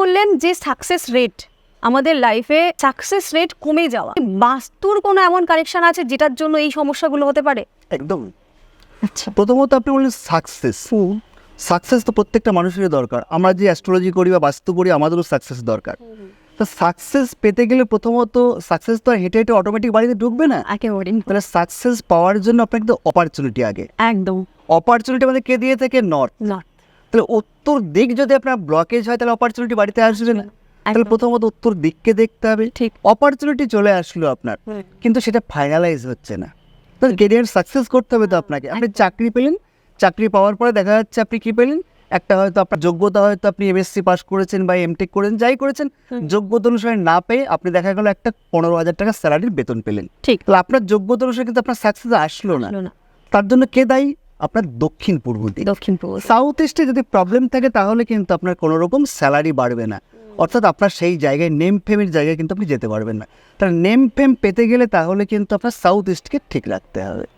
বললেন যে success rate আমাদের লাইফে সাকসেস রেট কমে যাওয়া। বাস্তুর কোনো এমন কানেকশন আছে যেটার জন্য এই সমস্যাগুলো হতে পারে? একদম। আচ্ছা। প্রথমত আপনি বললেন সাকসেস সাকসেস তো প্রত্যেকটা মানুষেরই দরকার। আমরা যে অ্যাস্ট্রোলজি করি বা বাস্তু করি আমাদেরও সাকসেস দরকার। তো সাকসেস পেতে গেলে প্রথমত সাকসেস তো আর হেঁটে হেঁটে অটোমেটিক বাড়িতে ঢুকবে না। একেবারে তাহলে সাকসেস পাওয়ার জন্য আপনার তো অপরচুনিটি আগে। একদম। অপরচুনিটি আমাদের কে দিয়ে থাকে? নর্থ না তাহলে উত্তর দিক যদি আপনার ব্লকেজ হয় তাহলে অপরচুনিটি বাড়িতে আসবে না। তাহলে প্রথমত উত্তর দিককে দেখতে হবে। ঠিক। অপরচুনিটি চলে আসলো আপনার কিন্তু সেটা ফাইনালাইজ হচ্ছে না। তো কেরিয়ার সাকসেস করতে হবে তো আপনাকে। আপনি চাকরি পেলেন চাকরি পাওয়ার পরে দেখা যাচ্ছে আপনি কি পেলেন? একটা হয়তো আপনার যোগ্যতা হয়তো আপনি এমএসসি পাস করেছেন বা এমটেক করেছেন যাই করেছেন যোগ্যতা অনুসারে না পেয়ে আপনি দেখা গেল একটা পনেরো হাজার টাকা স্যালারির বেতন পেলেন। ঠিক। তাহলে আপনার যোগ্যতা অনুসারে কিন্তু আপনার সাকসেস আসলো না। তার জন্য কে দায়ী? আপনার দক্ষিণ পূর্ব দিক। দক্ষিণ পূর্ব সাউথ ইস্টে যদি প্রবলেম থাকে তাহলে কিন্তু আপনার কোনো রকম স্যালারি বাড়বে না। অর্থাৎ আপনার সেই জায়গায় নেম ফেমের জায়গায় কিন্তু আপনি যেতে পারবেন না। তার নেম ফেম পেতে গেলে তাহলে কিন্তু আপনার সাউথ ইস্টকে ঠিক রাখতে হবে।